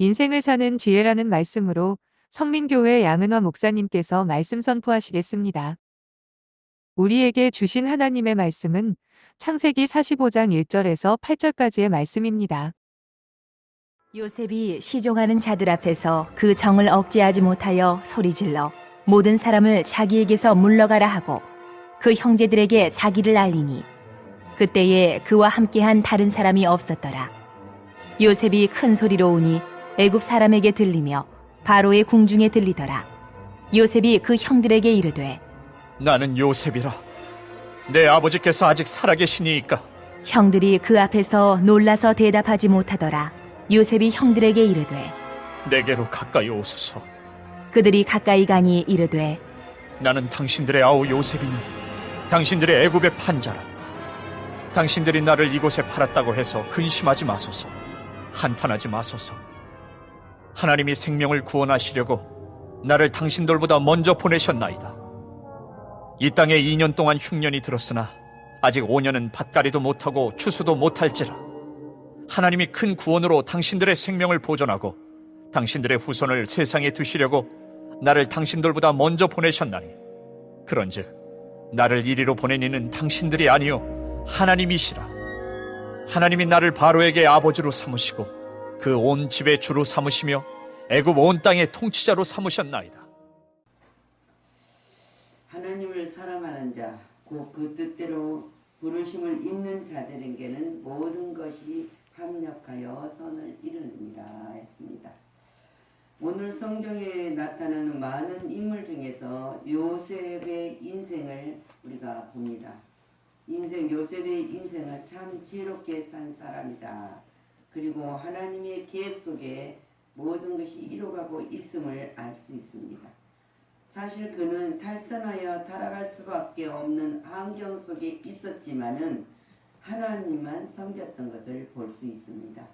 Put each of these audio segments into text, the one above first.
인생을 사는 지혜라는 말씀으로 성민교회 양은화 목사님께서 말씀 선포하시겠습니다. 우리에게 주신 하나님의 말씀은 창세기 45장 1절에서 8절까지의 말씀입니다. 요셉이 시종하는 자들 앞에서 그 정을 억제하지 못하여 소리질러 모든 사람을 자기에게서 물러가라 하고 그 형제들에게 자기를 알리니 그때에 그와 함께한 다른 사람이 없었더라. 요셉이 큰 소리로 우니 애굽 사람에게 들리며 바로의 궁중에 들리더라. 요셉이 그 형들에게 이르되 나는 요셉이라. 내 아버지께서 아직 살아계시니이까. 형들이 그 앞에서 놀라서 대답하지 못하더라. 요셉이 형들에게 이르되 내게로 가까이 오소서. 그들이 가까이 가니 이르되 나는 당신들의 아우 요셉이니 당신들의 애굽의 판자라. 당신들이 나를 이곳에 팔았다고 해서 근심하지 마소서. 한탄하지 마소서. 하나님이 생명을 구원하시려고 나를 당신들보다 먼저 보내셨나이다. 이 땅에 2년 동안 흉년이 들었으나 아직 5년은 밭가리도 못하고 추수도 못할지라. 하나님이 큰 구원으로 당신들의 생명을 보존하고 당신들의 후손을 세상에 두시려고 나를 당신들보다 먼저 보내셨나니 그런즉 나를 이리로 보낸 이는 당신들이 아니요 하나님이시라 하나님이 나를 바로에게 아버지로 삼으시고 그 온 집의 주로 삼으시며 애굽 온 땅의 통치자로 삼으셨나이다 하나님을 사랑하는 자, 곧 그 뜻대로 부르심을 입는 자들에게는 모든 것이 합력하여 선을 이루느니라 했습니다. 오늘 성경에 나타나는 많은 인물 중에서 요셉의 인생을 우리가 봅니다. 인생 요셉의 인생은 참 지혜롭게 산 사람이다. 그리고 하나님의 계획 속에 모든 것이 이루어가고 있음을 알 수 있습니다. 사실 그는 탈선하여 타락할 수밖에 없는 환경 속에 있었지만은 하나님만 섬겼던 것을 볼 수 있습니다.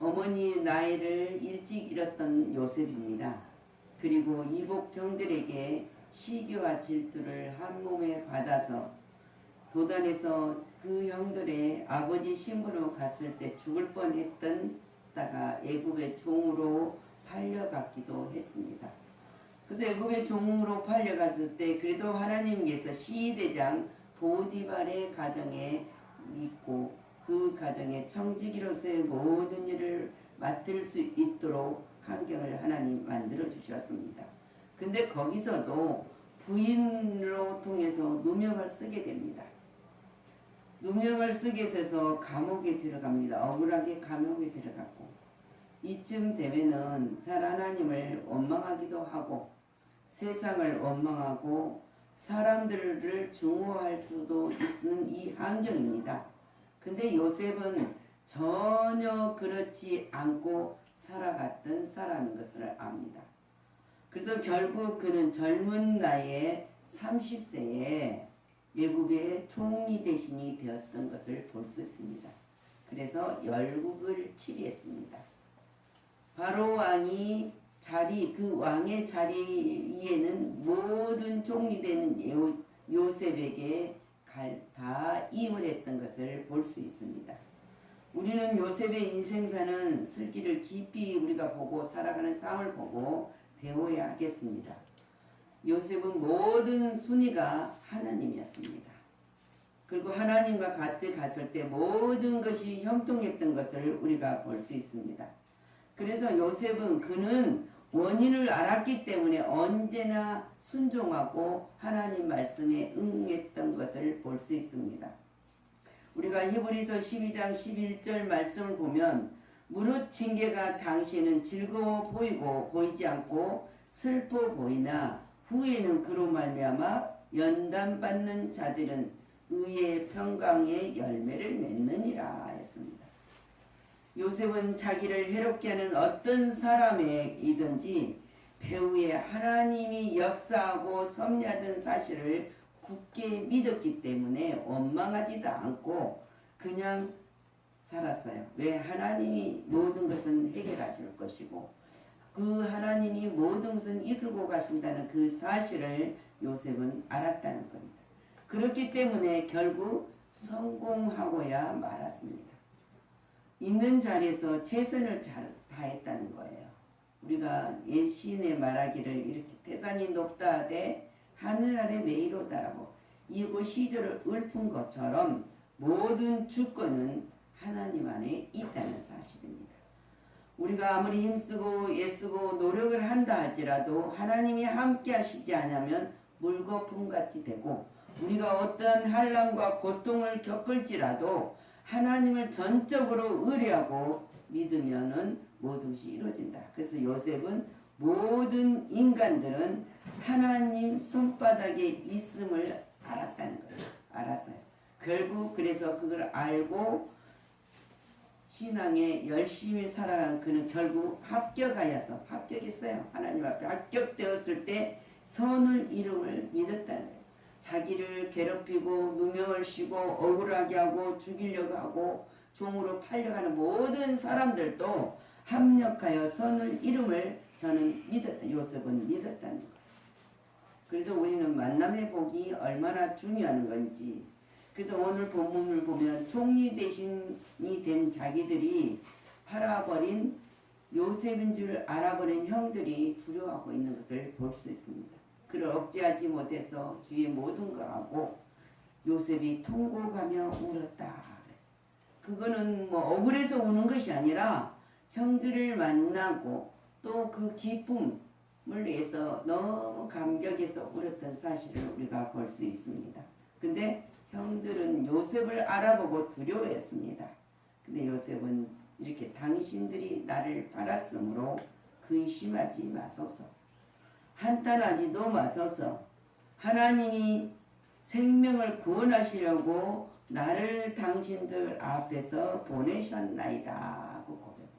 어머니 나이를 일찍 잃었던 요셉입니다. 그리고 이복 형들에게 시기와 질투를 한 몸에 받아서 도단에서 그 형들의 아버지 신부로 갔을 때 죽을 뻔했던 다가 애굽의 종으로 팔려갔기도 했습니다. 그래서 애굽의 종으로 팔려갔을 때 그래도 하나님께서 시대장 보디발의 가정에 있고 그 가정에 청지기로서의 모든 일을 맡을 수 있도록 환경을 하나님 만들어 주셨습니다. 근데 거기서도 부인으로 통해서 누명을 쓰게 됩니다. 누명을 쓰게 돼서 감옥에 들어갑니다. 억울하게 감옥에 들어갔고 이쯤 되면은 살 하나님을 원망하기도 하고 세상을 원망하고 사람들을 증오할 수도 있는 이 환경입니다. 근데 요셉은 전혀 그렇지 않고 살아갔던 사람인 것을 압니다. 그래서 결국 그는 젊은 나이에 30세에 외국의 총리 대신이 되었던 것을 볼 수 있습니다. 그래서 열국을 치리했습니다. 바로 왕이 자리 그 왕의 자리에는 모든 총리되는 요, 요셉에게 갈, 다 이임했던 것을 볼 수 있습니다. 우리는 요셉의 인생사는 슬기를 깊이 우리가 보고 살아가는 삶을 보고 배워야 하겠습니다. 요셉은 모든 순위가 하나님이었습니다. 그리고 하나님과 같이 갔을 때 모든 것이 형통했던 것을 우리가 볼 수 있습니다. 그래서 요셉은 그는 원인을 알았기 때문에 언제나 순종하고 하나님 말씀에 응했던 것을 볼 수 있습니다. 우리가 히브리서 12장 11절 말씀을 보면 무릇 징계가 당시에는 즐거워 보이고 보이지 않고 슬퍼 보이나 후에는 그로 말미암아 연단받는 자들은 의의 평강의 열매를 맺느니라 했습니다. 요셉은 자기를 해롭게 하는 어떤 사람에이든지 배후에 하나님이 역사하고 섭리하던 사실을 굳게 믿었기 때문에 원망하지도 않고 그냥 살았어요. 왜 하나님이 모든 것은 해결하실 것이고 그 하나님이 모든 것은 이끌고 가신다는 그 사실을 요셉은 알았다는 겁니다. 그렇기 때문에 결국 성공하고야 말았습니다. 있는 자리에서 최선을 잘다 했다는 거예요. 우리가 옛 시인의 말하기를 이렇게 태산이 높다 하되 하늘 아래 메이로다라고 이곳 시절을 읊은 것처럼 모든 주권은 하나님 안에 있다는 사실입니다. 우리가 아무리 힘쓰고 애쓰고 노력을 한다 할지라도 하나님이 함께 하시지 않으면 물거품같이 되고 우리가 어떠한 환란과 고통을 겪을지라도 하나님을 전적으로 의뢰하고 믿으면은 모든 것이 이루어진다. 그래서 요셉은 모든 인간들은 하나님 손바닥에 있음을 알았다는 거예요. 알았어요. 결국 그래서 그걸 알고 신앙에 열심히 살아간 그는 결국 합격하여서 합격했어요. 하나님 앞에 합격되었을 때 선을 이름을 믿었다는 거예요. 자기를 괴롭히고 누명을 씌고 억울하게 하고 죽이려고 하고 종으로 팔려가는 모든 사람들도 합력하여 선을 이름을 저는 믿었다. 요셉은 믿었다는 거예요. 그래서 우리는 만남의 복이 얼마나 중요한 건지 그래서 오늘 본문을 보면 총리 대신이 된 자기들이 팔아버린 요셉인 줄 알아버린 형들이 두려워하고 있는 것을 볼 수 있습니다. 그를 억제하지 못해서 주위의 모든 것하고 요셉이 통곡하며 울었다. 그거는 뭐 억울해서 우는 것이 아니라 형들을 만나고 또 그 기쁨을 위해서 너무 감격해서 울었던 사실을 우리가 볼 수 있습니다. 근데 형들은 요셉을 알아보고 두려워했습니다. 근데 요셉은 이렇게 당신들이 나를 팔았으므로 근심하지 마소서. 한탄하지도 마소서. 하나님이 생명을 구원하시려고 나를 당신들 앞에서 보내셨나이다 하고 고백을 해요.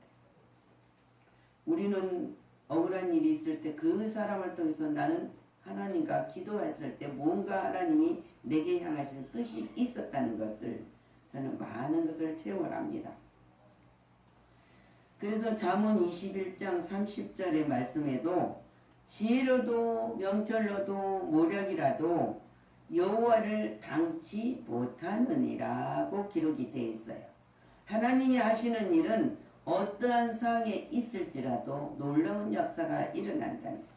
우리는 억울한 일이 있을 때 그 사람을 통해서 나는 하나님과 기도했을 때 뭔가 하나님이 내게 향하신 뜻이 있었다는 것을 저는 많은 것을 체험합니다. 그래서 잠언 21장 30절의 말씀에도 지혜로도 명철로도 모략이라도 여호와를 당치 못하느니라고 기록이 되어 있어요. 하나님이 하시는 일은 어떠한 상황에 있을지라도 놀라운 역사가 일어난다는 거예요.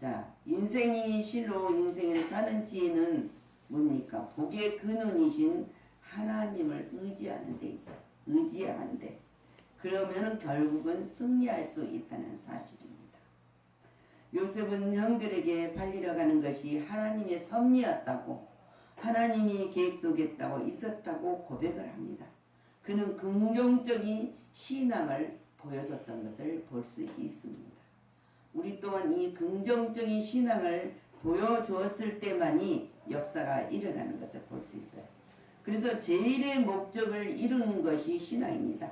자, 인생이 실로 인생을 사는 지혜는 뭡니까? 복의 근원이신 하나님을 의지하는 데 있어요. 의지하는데. 그러면은 결국은 승리할 수 있다는 사실입니다. 요셉은 형들에게 팔리러 가는 것이 하나님의 섭리였다고 하나님이 계획 속에 있다고 있었다고 고백을 합니다. 그는 긍정적인 신앙을 보여줬던 것을 볼 수 있습니다. 우리 또한 이 긍정적인 신앙을 보여주었을 때만이 역사가 일어나는 것을 볼 수 있어요. 그래서 제일의 목적을 이루는 것이 신앙입니다.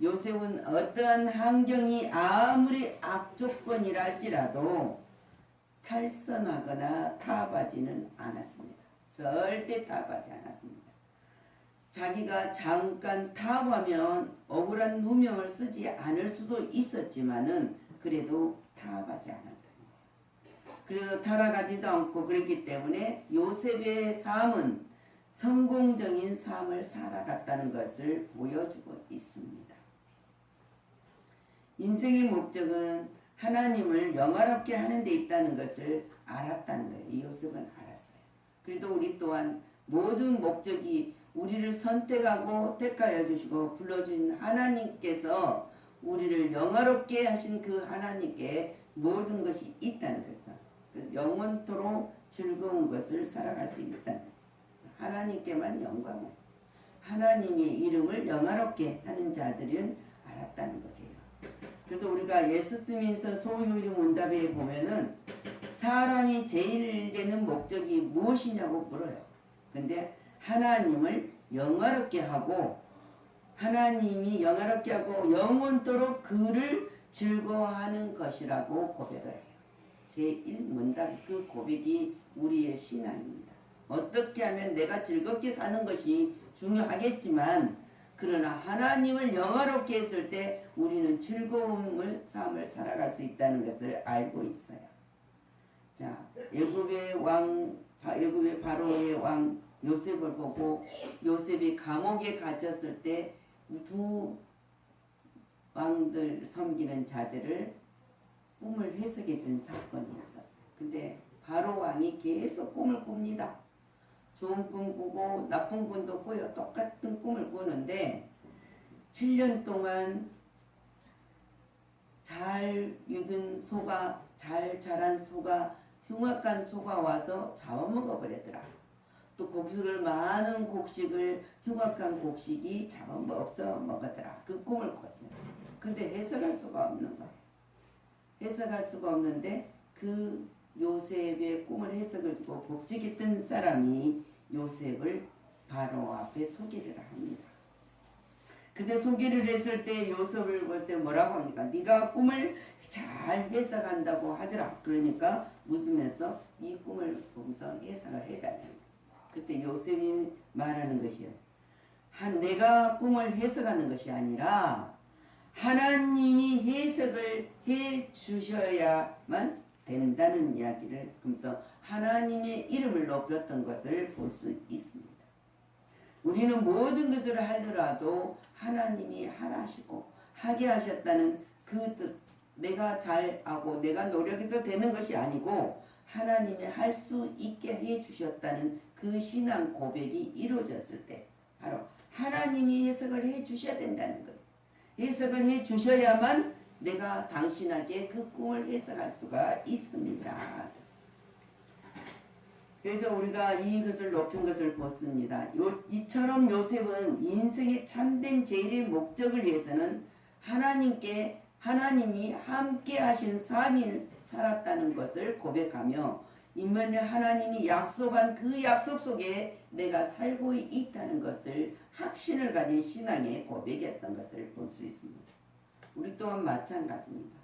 요셉은 어떠한 환경이 아무리 악조건이라 할지라도 탈선하거나 타박하지는 않았습니다. 절대 타박하지 않았습니다. 자기가 잠깐 타박하면 억울한 누명을 쓰지 않을 수도 있었지만은 그래도 타박하지 않았다는 거예요. 그래서 타락하지도 않고 그랬기 때문에 요셉의 삶은 성공적인 삶을 살아갔다는 것을 보여주고 있습니다. 인생의 목적은 하나님을 영화롭게 하는 데 있다는 것을 알았다는 거예요. 이 요셉은 알았어요. 그래도 우리 또한 모든 목적이 우리를 선택하고 택하여 주시고 불러주신 하나님께서 우리를 영화롭게 하신 그 하나님께 모든 것이 있다는 것을 영원토록 즐거운 것을 살아갈 수 것을 하나님께만 영광을 하나님의 이름을 영화롭게 하는 자들은 알았다는 것이에요. 그래서 우리가 예수님에서 소유리 문답에 보면은 사람이 제일 되는 목적이 무엇이냐고 물어요. 근데 하나님을 영화롭게 하고 하나님이 영화롭게 하고 영원토록 그를 즐거워하는 것이라고 고백을 해요. 제1문답 그 고백이 우리의 신앙입니다. 어떻게 하면 내가 즐겁게 사는 것이 중요하겠지만 그러나 하나님을 영화롭게 했을 때 우리는 즐거움을 삶을 살아갈 수 있다는 것을 알고 있어요. 자, 애굽의 왕 애굽의 바로의 왕 요셉을 보고 요셉이 감옥에 갇혔을 때 두 왕들 섬기는 자들을 꿈을 해석해 준 사건이 있었어요. 근데 바로 왕이 계속 꿈을 꿉니다. 좋은 꿈 꾸고 나쁜 꿈도 꾸요. 똑같은 꿈을 꾸는데 7년 동안 잘 익은 소가 잘 자란 소가 흉악한 소가 와서 잡아먹어 버리더라. 또 곡식을 많은 곡식을 흉악한 곡식이 잡아먹어 먹었더라. 그 꿈을 꿨습니다. 근데 해석할 수가 없는 거예요. 해석할 수가 없는데 그 요셉의 꿈을 해석을 주고 복직했던 사람이 요셉을 바로 앞에 소개를 합니다. 근데 소개를 했을 때 요셉을 볼 때 뭐라고 하니까 네가 꿈을 잘 해석한다고 하더라. 그러니까 웃으면서 이 꿈을 보면서 해석을 거예요. 그때 요셉이 말하는 것이요. 한 내가 꿈을 해석하는 것이 아니라 하나님이 해석을 해 주셔야만 된다는 이야기를 그러면서 하나님의 이름을 높였던 것을 볼 수 있습니다. 우리는 모든 것을 하더라도 하나님이 하라시고 하게 하셨다는 그 뜻, 내가 잘하고 내가 노력해서 되는 것이 아니고 하나님이 할 수 있게 해 주셨다는 그 신앙 고백이 이루어졌을 때 바로 하나님이 해석을 해 주셔야 된다는 거예요. 해석을 해 주셔야만 내가 당신에게 그 꿈을 해석할 수가 있습니다. 그래서 우리가 이것을 높인 것을 보습니다. 요, 이처럼 요셉은 인생의 참된 제일의 목적을 위해서는 하나님께 하나님이 함께 하신 3일 살았다는 것을 고백하며 이면에 하나님이 약속한 그 약속 속에 내가 살고 있다는 것을 확신을 가진 신앙의 고백이었던 것을 볼 수 있습니다. 우리 또한 마찬가지입니다.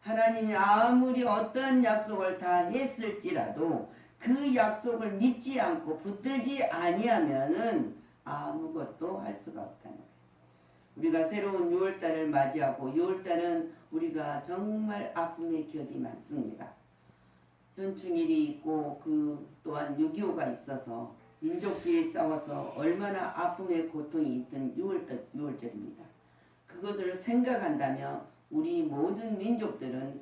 하나님이 아무리 어떤 약속을 다 했을지라도 그 약속을 믿지 않고 붙들지 아니하면은 아무것도 할 수가 없다는 거예요. 우리가 새로운 6월달을 맞이하고 6월달은 우리가 정말 아픔의 기억이 많습니다. 현충일이 있고 그 또한 6.25가 있어서 민족끼리 싸워서 얼마나 아픔의 고통이 있던 6월달, 6월절입니다. 그것을 생각한다면 우리 모든 민족들은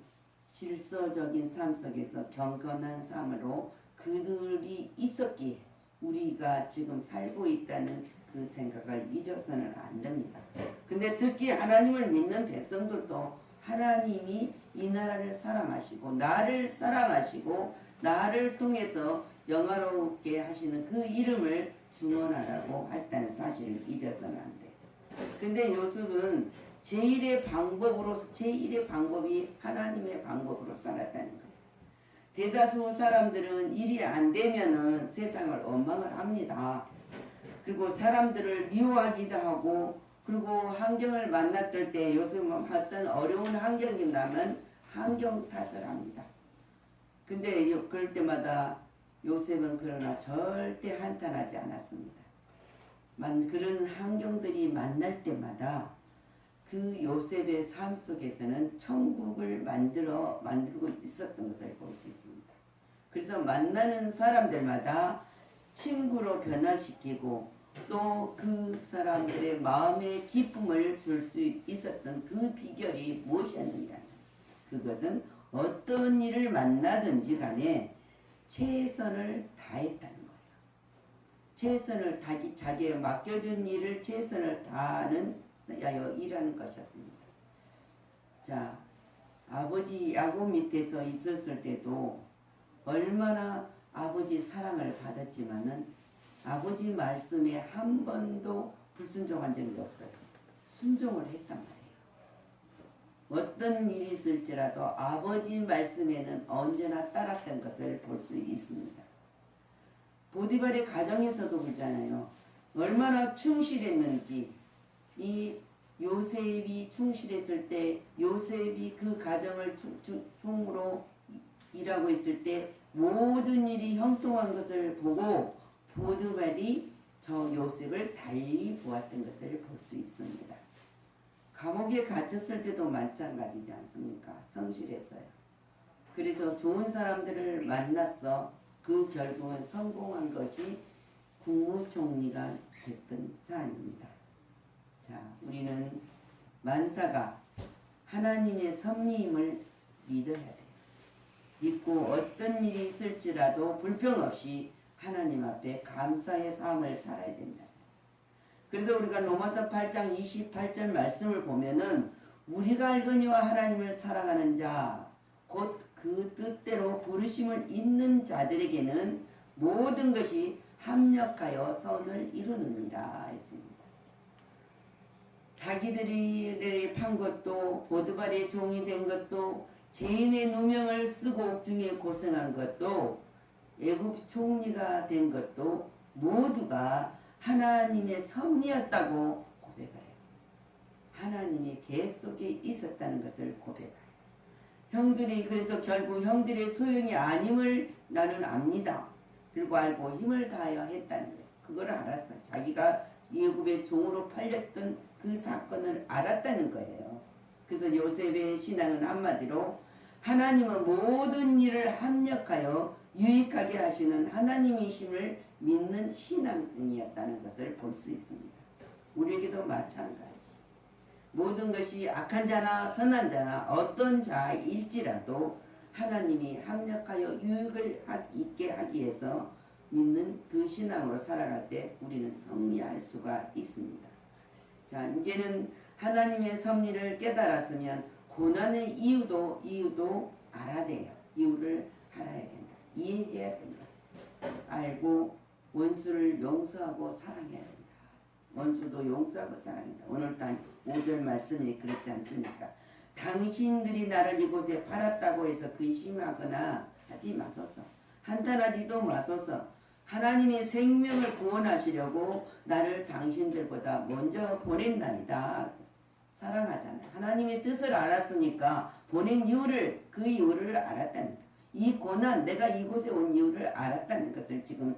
질서적인 삶 속에서 경건한 삶으로 그들이 있었기에 우리가 지금 살고 있다는 그 생각을 잊어서는 안 됩니다. 근데 특히 하나님을 믿는 백성들도 하나님이 이 나라를 사랑하시고 나를 사랑하시고 나를 통해서 영화롭게 하시는 그 이름을 증언하라고 했다는 사실을 잊어서는 안 돼요. 근데 요셉은 제1의 방법으로 제1의 방법이 하나님의 방법으로 살았다는 거예요. 대다수 사람들은 일이 안 되면은 세상을 원망을 합니다. 그리고 사람들을 미워하기도 하고 그리고 환경을 만났을 때 요즘 어떤 어려운 환경이 나면 환경 탓을 합니다. 근데 요- 그럴 때마다 요셉은 그러나 절대 한탄하지 않았습니다. 만 그런 환경들이 만날 때마다 그 요셉의 삶 속에서는 천국을 만들어 만들고 있었던 것을 볼 수 있습니다. 그래서 만나는 사람들마다 친구로 변화시키고 또 그 사람들의 마음의 기쁨을 줄 수 있었던 그 비결이 무엇이었느냐? 그것은 어떤 일을 만나든지 간에 최선을 다했다는 거예요. 최선을 다기 자기의 맡겨준 일을 최선을 다하는 야여 일하는 것이었습니다. 자, 아버지 야곱 밑에서 있었을 때도 얼마나 아버지 사랑을 받았지만은 아버지 말씀에 한 번도 불순종한 적이 없어요. 순종을 했단 말이에요. 어떤 일이 있을지라도 아버지 말씀에는 언제나 따랐던 것을 볼 수 있습니다. 보디발의 가정에서도 그러잖아요. 얼마나 충실했는지 이 요셉이 충실했을 때 요셉이 그 가정을 총으로 일하고 있을 때 모든 일이 형통한 것을 보고 보드발이 저 요셉을 달리 보았던 것을 볼 수 있습니다. 감옥에 갇혔을 때도 마찬가지지 않습니까? 성실했어요. 그래서 좋은 사람들을 만났어 그 결국은 성공한 것이 국무총리가 됐던 사안입니다. 자, 우리는 만사가 하나님의 섭리임을 믿어야 돼요. 믿고 어떤 일이 있을지라도 불평 없이 하나님 앞에 감사의 삶을 살아야 된다. 그래서 우리가 로마서 8장 28절 말씀을 보면은 우리가 알거니와 하나님을 사랑하는 자, 곧 그 뜻대로 부르심을 있는 자들에게는 모든 것이 합력하여 선을 이루느니라 했습니다. 자기들이 판 것도 보드발의 종이 된 것도 죄인의 누명을 쓰고 옥중에 고생한 것도 애굽 총리가 된 것도 모두가 하나님의 섭리였다고 고백해요. 하나님의 계획 속에 있었다는 것을 고백해요. 형들이 그래서 결국 형들의 소용이 아님을 나는 압니다. 그리고 알고 힘을 다하여 했다는 거예요. 그걸 알았어요. 자기가 예굽의 종으로 팔렸던 그 사건을 알았다는 거예요. 그래서 요셉의 신앙은 한마디로 하나님은 모든 일을 합력하여 유익하게 하시는 하나님이심을 믿는 신앙생이었다는 것을 볼 수 있습니다. 우리에게도 마찬가지. 모든 것이 악한 자나 선한 자나 어떤 자일지라도 하나님이 합력하여 유익을 하- 있게 하기 위해서 믿는 그 신앙으로 살아갈 때 우리는 승리할 수가 있습니다. 자, 이제는 하나님의 섭리를 깨달았으면 고난의 이유도 이유도 알아야 돼요. 이유를 알아야 된다. 이해해야 된다. 알고 원수를 용서하고 사랑해야 된다. 원수도 용서하고 사랑한다. 오늘 단 5절 말씀이 그렇지 않습니까? 당신들이 나를 이곳에 팔았다고 해서 근심하거나 하지 마소서. 한탄하지도 마소서. 하나님의 생명을 구원하시려고 나를 당신들보다 먼저 보낸다이다. 사랑하잖아요. 하나님의 뜻을 알았으니까 보낸 이유를 그 이유를 알았다는 이 고난 내가 이곳에 온 이유를 알았다는 것을 지금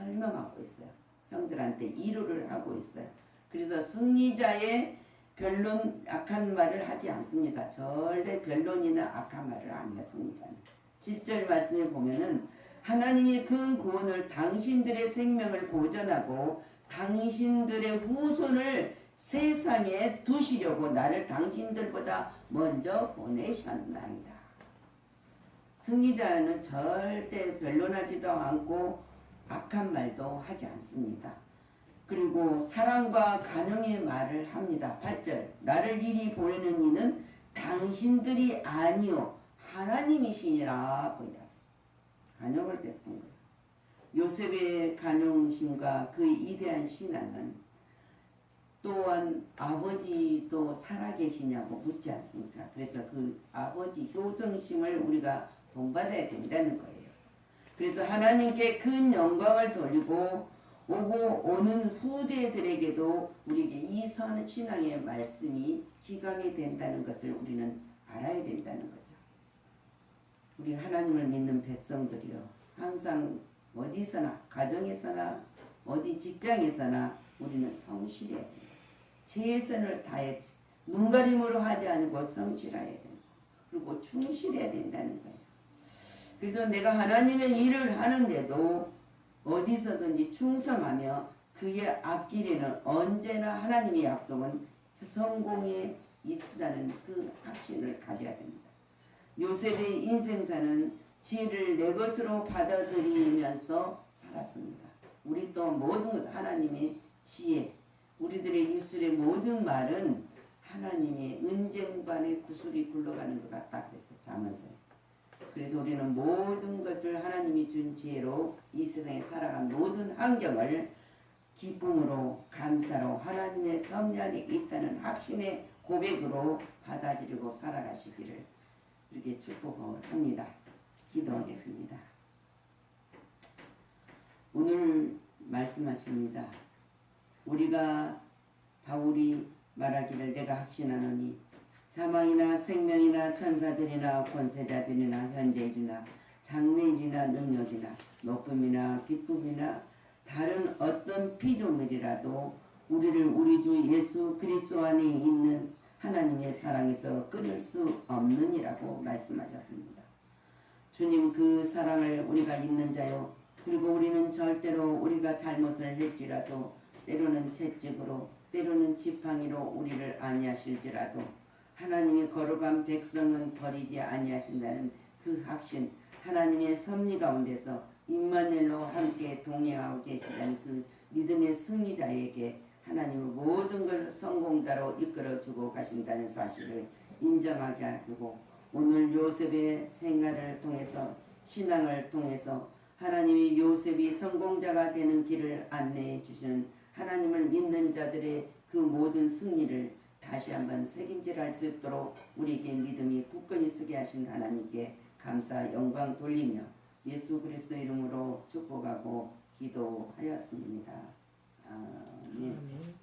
설명하고 있어요. 형들한테 이루를 하고 있어요. 그래서 승리자의 변론 악한 말을 하지 않습니다. 절대 변론이나 악한 말을 안 해요. 승리자는. 7절 말씀에 보면은 하나님의 큰 구원을 당신들의 생명을 보전하고 당신들의 후손을 세상에 두시려고 나를 당신들보다 먼저 보내셨나이다. 승리자는 절대 변론하지도 않고 악한 말도 하지 않습니다. 그리고 사랑과 간용의 말을 합니다. 8절 나를 이리 보내는 이는 당신들이 아니요 하나님이시니라 보이라. 간용을 베푼 거예요. 요셉의 간용심과 그 이대한 신앙은 또한 아버지도 살아계시냐고 묻지 않습니까? 그래서 그 아버지 효성심을 우리가 본받아야 된다는 거예요. 그래서 하나님께 큰 영광을 돌리고 오고 오는 후대들에게도 우리에게 이 선 신앙의 말씀이 기강이 된다는 것을 우리는 알아야 된다는 거죠. 우리 하나님을 믿는 백성들이요. 항상 어디서나 가정에서나 어디 직장에서나 우리는 성실해야 돼요. 최선을 다해 눈가림으로 하지 않고 성실해야 돼요. 그리고 충실해야 된다는 거예요. 그래서 내가 하나님의 일을 하는데도 어디서든지 충성하며 그의 앞길에는 언제나 하나님의 약속은 성공에 있다는 그 확신을 가져야 됩니다. 요셉의 인생사는 지혜를 내 것으로 받아들이면서 살았습니다. 우리 또 모든 것 하나님의 지혜, 우리들의 입술의 모든 말은 하나님의 은쟁반의 구슬이 굴러가는 것 같다 그랬어요. 자문서에. 그래서 우리는 모든 것을 하나님이 준 지혜로 이 세상에 살아간 모든 환경을 기쁨으로 감사로 하나님의 섭리 안에 있다는 확신의 고백으로 받아들이고 살아가시기를 이렇게 축복을 합니다. 기도하겠습니다. 오늘 말씀하십니다. 우리가 바울이 말하기를 내가 확신하노니 사망이나 생명이나 천사들이나 권세자들이나 현재일이나 장래일이나 능력이나 높음이나 기쁨이나 다른 어떤 피조물이라도 우리를 우리 주 예수 그리스도 안에 있는 하나님의 사랑에서 끊을 수 없느니라고 말씀하셨습니다. 주님 그 사랑을 우리가 있는 자요 그리고 우리는 절대로 우리가 잘못을 했지라도 때로는 채찍으로 때로는 지팡이로 우리를 아니하실지라도 하나님이 거룩한 백성은 버리지 아니하신다는 그 확신 하나님의 섭리 가운데서 임마늘로 함께 동행하고 계시다는 그 믿음의 승리자에게 하나님은 모든 걸 성공자로 이끌어주고 가신다는 사실을 인정하게 하고 오늘 요셉의 생활을 통해서 신앙을 통해서 하나님이 요셉이 성공자가 되는 길을 안내해 주시는 하나님을 믿는 자들의 그 모든 승리를 다시 한번 책임질할 수 있도록 우리에게 믿음이 굳건히 서게 하신 하나님께 감사 영광 돌리며 예수 그리스도 이름으로 축복하고 기도하였습니다. 아멘.